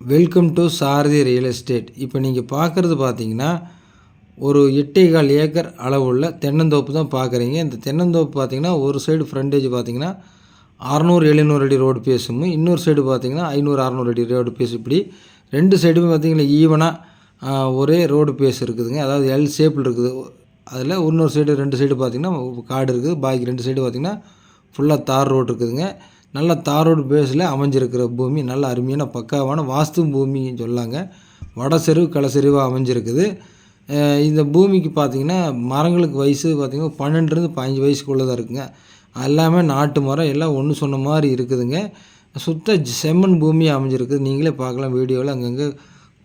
Welcome to Sarathi real estate இப்போ நீங்கள் பார்க்குறது பார்த்தீங்கன்னா ஒரு எட்டேகால் ஏக்கர் அளவுள்ள தென்னந்தோப்பு தான் பார்க்குறீங்க இந்த தென்னந்தோப்பு பார்த்தீங்கன்னா ஒரு சைடு ஃப்ரண்டேஜ் பார்த்தீங்கன்னா அறநூறு எழுநூறு அடி ரோடு பேசும் இன்னொரு சைடு பார்த்தீங்கன்னா ஐநூறு அறநூறு அடி ரோடு பேஸ் இப்படி. ரெண்டு சைடுமே பார்த்தீங்கன்னா ஈவனாக ஒரே ரோடு பேஸ் இருக்குதுங்க. அதாவது எல் ஷேப்பில் இருக்குது. அதில் இன்னொரு சைடு ரெண்டு சைடு பார்த்தீங்கன்னா காடு இருக்குது. பாக்கி ரெண்டு சைடு பார்த்தீங்கன்னா ஃபுல்லாக தார் ரோடு இருக்குதுங்க. நல்ல தாரோடு பேஸில் அமைஞ்சிருக்கிற பூமி நல்ல அருமையான பக்காவான வாஸ்து பூமின்னு சொல்லாங்க. வட செருவு கலசெருவாக அமைஞ்சிருக்குது. இந்த பூமிக்கு பார்த்திங்கன்னா மரங்களுக்கு வயசு பார்த்திங்கன்னா பன்னெண்டுலேருந்து பதினஞ்சு வயசுக்குள்ளே தான் இருக்குங்க. எல்லாமே நாட்டு மரம் எல்லாம் ஒன்று சொன்ன மாதிரி இருக்குதுங்க. சுத்த செம்மண் பூமியாக அமைஞ்சிருக்குது. நீங்களே பார்க்கலாம் வீடியோவில். அங்கங்கே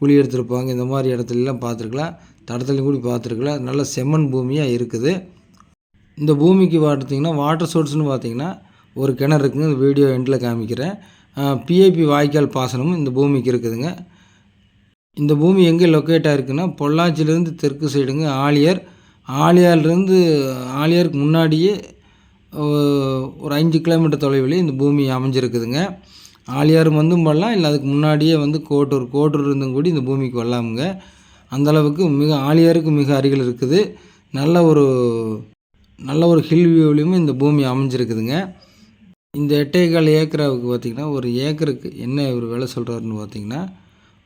குழி எடுத்திருப்பாங்க. இந்த மாதிரி இடத்துலலாம் பார்த்துருக்கலாம். தடத்துலையும் கூட பார்த்துருக்கலாம். நல்ல செம்மண் பூமியாக இருக்குது. இந்த பூமிக்கு பார்த்தீங்கன்னா வாட்டர் சோர்ஸ்னு பார்த்திங்கன்னா ஒரு கிணறு இருக்குங்க இந்த வீடியோ எண்டில் காமிக்கிறேன். பிஏபி வாய்க்கால் பாசனமும் இந்த பூமிக்கு இருக்குதுங்க. இந்த பூமி எங்கே லொக்கேட் ஆகிருக்குன்னா பொள்ளாச்சியிலேருந்து தெற்கு சைடுங்க ஆலியார். ஆலியார்லேருந்து ஆலியாருக்கு முன்னாடியே ஒரு அஞ்சு கிலோமீட்டர் தொலைவில் இந்த பூமி அமைஞ்சிருக்குதுங்க. ஆலியார் வந்தும் வரலாம் இல்லை அதுக்கு முன்னாடியே வந்து கோட்டூர் கோட்டூர் இருந்தும் கூடி இந்த பூமிக்கு வரலாமுங்க. அந்த அளவுக்கு மிக ஆலியாருக்கு மிக அருகில் இருக்குது. நல்ல ஒரு நல்ல ஒரு ஹில் வியூவிலையும் இந்த பூமி அமைஞ்சிருக்குதுங்க. இந்த எட்டேகால் ஏக்கராவுக்கு பார்த்திங்கன்னா ஒரு ஏக்கருக்கு என்ன இவர் விலை சொல்கிறாருன்னு பார்த்தீங்கன்னா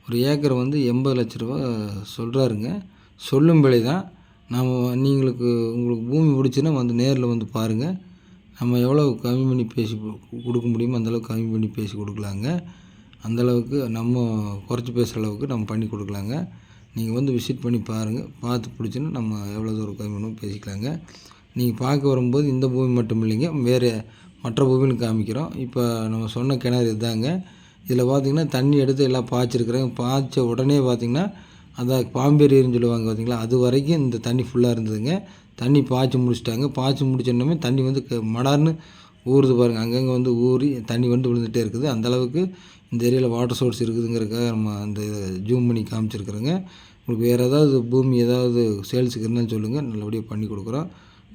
ஒரு ஏக்கர் வந்து எண்பது லட்ச ரூபா சொல்கிறாருங்க சொல்லும் விலை தான். நம்ம நீங்களுக்கு உங்களுக்கு பூமி பிடிச்சுன்னா வந்து நேரில் வந்து பாருங்கள் நம்ம எவ்வளோ கம்மி பண்ணி பேசி கு- கொடுக்க முடியுமோ அந்தளவுக்கு கம்மி பண்ணி பேசி கொடுக்கலாங்க. அந்தளவுக்கு நம்ம குறைச்சி பேசுகிற அளவுக்கு நம்ம பண்ணி கொடுக்கலாங்க. நீங்கள் வந்து விசிட் பண்ணி பாருங்கள் பார்த்து பிடிச்சின்னா நம்ம எவ்வளோ தூரம் கம்மி பண்ணணும் பேசிக்கலாங்க. நீங்கள் பார்க்க வரும்போது இந்த பூமி மட்டும் இல்லைங்க. வேறு மற்ற பூமியில் காமிக்கிறோம். இப்போ நம்ம சொன்ன கிணறு இதாங்க. இதில் பார்த்திங்கன்னா தண்ணி எடுத்து எல்லாம் பாய்ச்சிருக்கிறேன். பாய்ச்ச உடனே பார்த்திங்கன்னா அதான் பாம்பேரின்னு சொல்லுவாங்க பார்த்தீங்களா? அது வரைக்கும் இந்த தண்ணி ஃபுல்லாக இருந்ததுங்க. தண்ணி பாய்ச்சி முடிச்சிட்டாங்க. பாய்ச்சி முடிச்சோடனே தண்ணி வந்து மடார்னு ஊறுது பாருங்கள் அங்கங்கே வந்து ஊறி தண்ணி வந்து விழுந்துகிட்டே இருக்குது. அந்த அளவுக்கு இந்த ஏரியாவில் வாட்டர் சோர்ஸ் இருக்குதுங்கிறதுக்காக நம்ம அந்த ஜூம் பண்ணி காமிச்சிருக்கிறோங்க. உங்களுக்கு வேறு ஏதாவது பூமி ஏதாவது சேல்ஸுக்கு இருந்தாலும் சொல்லுங்கள் நல்லபடியாக பண்ணி கொடுக்குறோம்.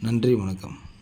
நன்றி வணக்கம்.